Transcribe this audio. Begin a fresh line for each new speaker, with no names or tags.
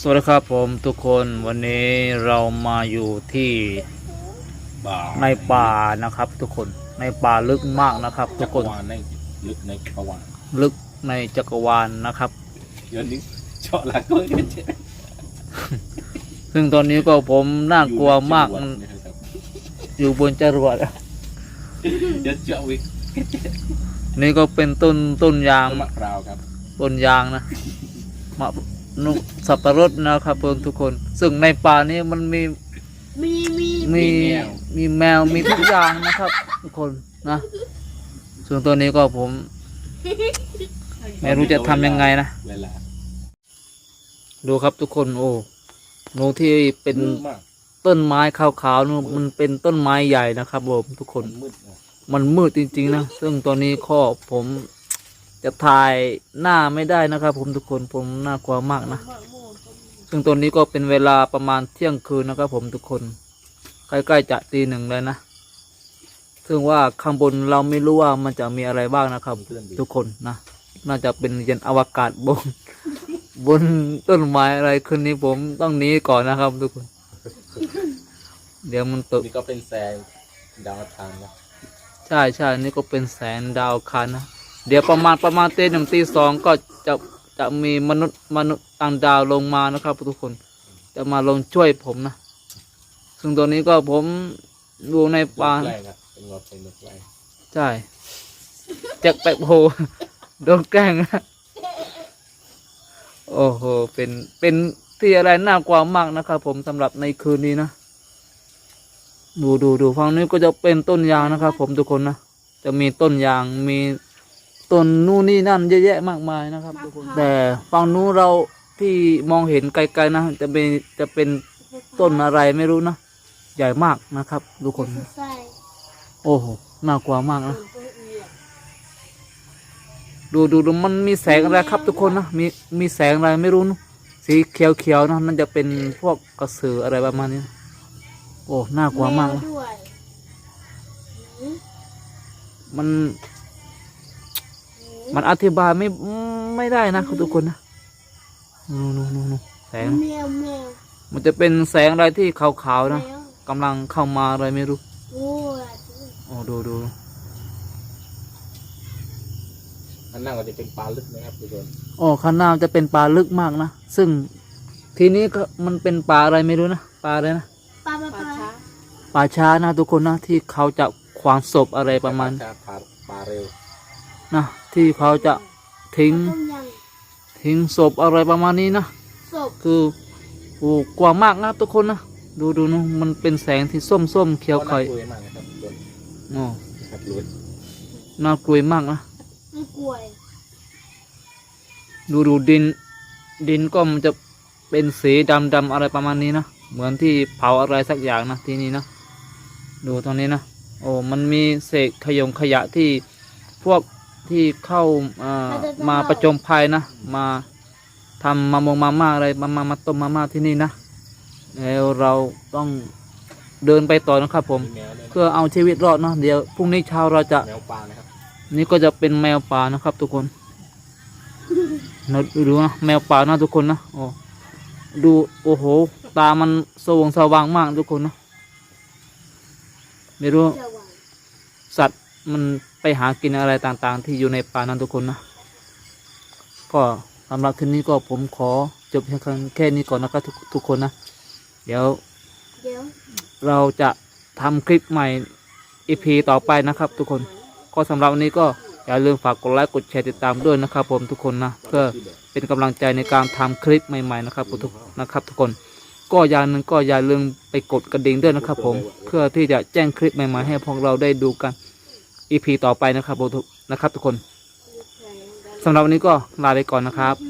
สวัสดีครับผมทุกคนวันนี้เรามาอยู่ที่
ป่า
ในป่านะครับ ทุกคนในป่าลึกมากนะครับ ทุ
จั
ก
ก
ค
ร
น
วาลในลึกในจักรวาล
ลึกในจักรวาลนะครับ
เดี๋ยวนี้เจาะหลักก็เห็นเจ๊
ซึ่งตอนนี้ก็ผมน่ากลัวมาก
อยู่
มัน
ในจักรวาลนะครับ
อยู่บนจรวด
เดี๋ยวเจาะวิก
นี่ก็เป็นต้นต้นยาง
มะพร้าวครับ
ต้นยางนะมะ นุสับปะรดนะครับเพื่อนทุกคน ซึ่งในป่านี้มันมี
มีมี
มีมีแมวมีทุกอย่างนะครับ ทุกคนนะส่วนตัวนี้ก็ผม ไม่รู้จะทำยังไงนะ
เวลา
ดูครับทุกคนโอ้หนูที่เป็น
มืดมาก
ต้นไม้ขาวๆนู่นมันเป็นต้นไม้ใหญ่นะครับผมทุกคน
มันมืดนะ
มันมืดจริงๆนะซึ่งตอนนี้ข้อผม จะถ่ายหน้าไม่ได้นะครับ ผมทุกคนผมน่ากลัวมากนะซึ่งตอนนี้ก็เป็นเวลาประมาณเที่ยงคืนนะครับ ผมทุกคน ใกล้ๆจะตีหนึ่งแล้วนะซึ่งว่าข้างบนเราไม่รู้ว่ามันจะมีอะไรบ้างนะครับ
เพื่อนดี
ทุกคนนะน่าจะเป็นยันอวกาศบน บนต้นไม้อะไรคืนนี้ผมต้องหนีก่อนนะครับ ทุกคน เดี๋ยวมันตก
นี่ก็เป็นแสงดาวทางนะ
ใช่ใช่นี่ก็เป็นแสงดาวคันนะ เดี๋ยวประมาณประมาณตีหนึ่งตีสองก็จะจะมีมนุษย์มนุษย์ต่างดาวลงมานะครับทุกคน จะมาลงช่วยผมนะ ซึ่งตัวนี้ก็ผมอยู่ในป่า
แกล้งครับเป็นว่าเป็นนกแกล้ง
ใช่แจ็คแป๊บโฮโดนแกล้งนะโอ้โหเป็นเป็นที่อะไรน่ากลัวมากนะครับผมสำหรับในคืนนี้นะดูดูดูฝั่งนี้ก็จะเป็นต้นยางนะครับผมทุกคนนะจะมีต้นยางมี ต้นนู่นนี่นั่นเยอะแยะมากมายนะครับทุกคนแต่ฝั่งนู้นเราที่มองเห็นไกลๆนะจะเป็นจะเป็นต้นอะไรไม่รู้นะใหญ่มากนะครับทุกคน
ใส่
โอ้โหน่ากลัวมากนะดูดูดูมันมีแสงอะไรครับทุกคนนะมีมีแสงอะไรไม่รู้นะสีเขียวเขียวๆนะนั่นจะเป็นพวกกระสืออะไรประมาณนี้นะโอ้น่ากลัวมากนะ
ด้วย
มัน มันอธิบายไม่ไม่ได้นะทุกคนนะนู่นนู่นนู่นนู่นแสง
แมวแมว
มันจะเป็นแสงอะไรที่ขาว
แม
ๆนะ
ว
กำลังเข้ามาอะไรไม่รู้
โอ้ย
โอ้ดูดูดู
อันนั่งก็จะเป็นปลาลึกนะครับทุกคน
โอ้ข้างหน้าจะเป็นป่าลึกมากนะ ซึ่งทีนี้ก็มันเป็นป่าอะไรไม่รู้นะป่าอะไรนะ
ปลาปลาปลา
ป่าช้านะทุกคนนะที่เขาจะขวางศพอะไรประมาณ
ปลาปลาปลาเร็ว
นะที่เขาจะทิ้ง
ต้มย
ทิ้งศพอะไรประมาณนี้นะำ
ศพ
คือโอ้กว้างมากนะทุกคนนะดูดูนะมันเป็นแสงที่ส้มส้มๆเขียวไข่
น่ากลัวมากนะครับทุกคน
โอ้
นะครับลุ้น
น่ากลัวมากนะ
ไม่กลัว
ดูดูดิน ดินก็มันจะเป็นสีดำดำๆอะไรประมาณนี้นะเหมือนที่เผาอะไรสักอย่างนะที่นี่นะดูตรงนี้นะโอ้มันมีเศษขยงขยะที่พวก ที่เข้าอ่ามาประจมภัยนะ มาทำมามงมาม่าอะไรมามามาต้มมาม่าที่นี่นะแล้วเราต้องเดินไปต่อนะครับ ผม
มีแมวด้วยนะ
เพื่อเอาชีวิตรอดเนาะเดี๋ยวพรุ่งนี้เช้าเราจะ
แมวปลานะครับ
นี่ก็จะเป็นแมวป่านะครับ ทุกคนนะดูดูนะแมวป่านะทุกคนนะโอ้ดูโอ้โห ตามันสว่างสว่างมากทุกคนนะไม่รู้
จะหวาน
สัตว์มันไปหากินอะไรต่างๆ ที่อยู่ในป่านั้นทุกคนนะ ก็สำหรับคืนนี้ก็ผมขอจบเพียงแค่นี้ก่อนนะครับทุกทุกคนนะเดี๋ยว
เดี๋ยว
เราจะทำคลิปใหม่อีพีต่อไปนะครับทุกคน ก็สำหรับวันนี้ก็อย่าลืมฝากกดไลค์กดแชร์ติดตามด้วยนะครับ ผมทุกคนนะเพื่อเป็นกำลังใจในการทำคลิปใหม่ ๆ นะครับทุกนะครับ ทุกคนก็อย่างหนึ่งก็อย่าลืมไปกดกระดิ่งด้วยนะครับ ผมเพื่อที่จะแจ้งคลิปใหม่ๆให้พวกเราได้ดูกัน อีพีต่อไปนะครับผมทุกนะครับทุกคนสำหรับวันนี้ก็ลาไปก่อนนะครับ